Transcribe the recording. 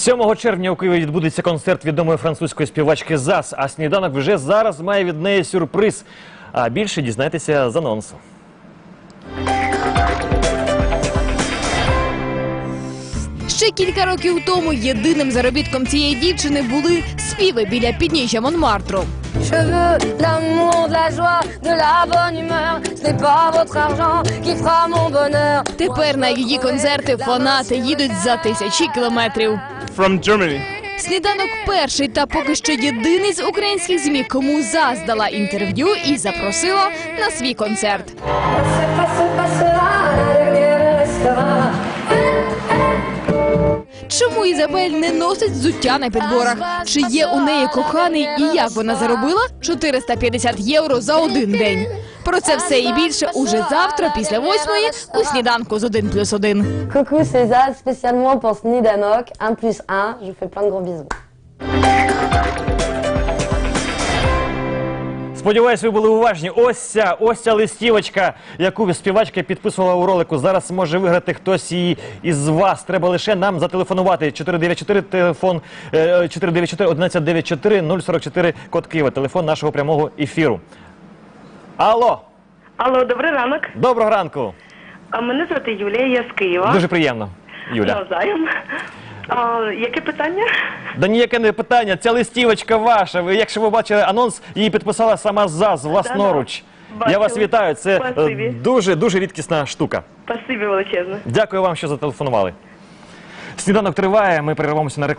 7 червня у Києві відбудеться концерт відомої французької співачки ЗАС, а сніданок вже зараз має від неї сюрприз. А більше дізнайтеся з анонсу. Ще кілька років тому єдиним заробітком цієї дівчини були співи біля підніжжя Монмартру. Je veux l'amour, de la joie, de la bonne humeur. Ce n'est pas votre argent Тепер на її концерти фанати їдуть за тисячі кілометрів. from Germany. Сніданок перший та поки що єдиний з українських змі, кому заздала інтерв'ю і запросила на свій концерт. Чому Ізабель не носить взуття на підборах? Чи є у неї коханий і як вона заробила 450 євро за один день? Про це все і більше уже завтра, після восьмої, у сніданку з 1 плюс 1. Coucou, Zaz, spécialement pour Snidanok. 1 plus 1, je fais plein de gros bisous. Сподіваюсь, ви були уважні. Ось ця, ось ця листівочка, яку співачка підписувала у ролику. Зараз може виграти хтось і, із вас. Треба лише нам зателефонувати. 494, телефон е, 494 1194 044 код Києва. Телефон нашого прямого ефіру. Алло, Алло, добрий ранок. доброго ранку. А мене звати Юлія, я з Києва. Дуже приємно, Юля. Навзаєм. А, яке питання? Да ніяке не питання. Ця листівочка ваша. Ви, якщо ви бачили анонс, її підписала сама ЗАЗ власноруч. Я вас Бачила. вітаю. Це е, Спасибі. дуже дуже рідкісна штука. Спасибі величезне. Дякую вам, що зателефонували. Сніданок триває. Ми перервемося на рекламу.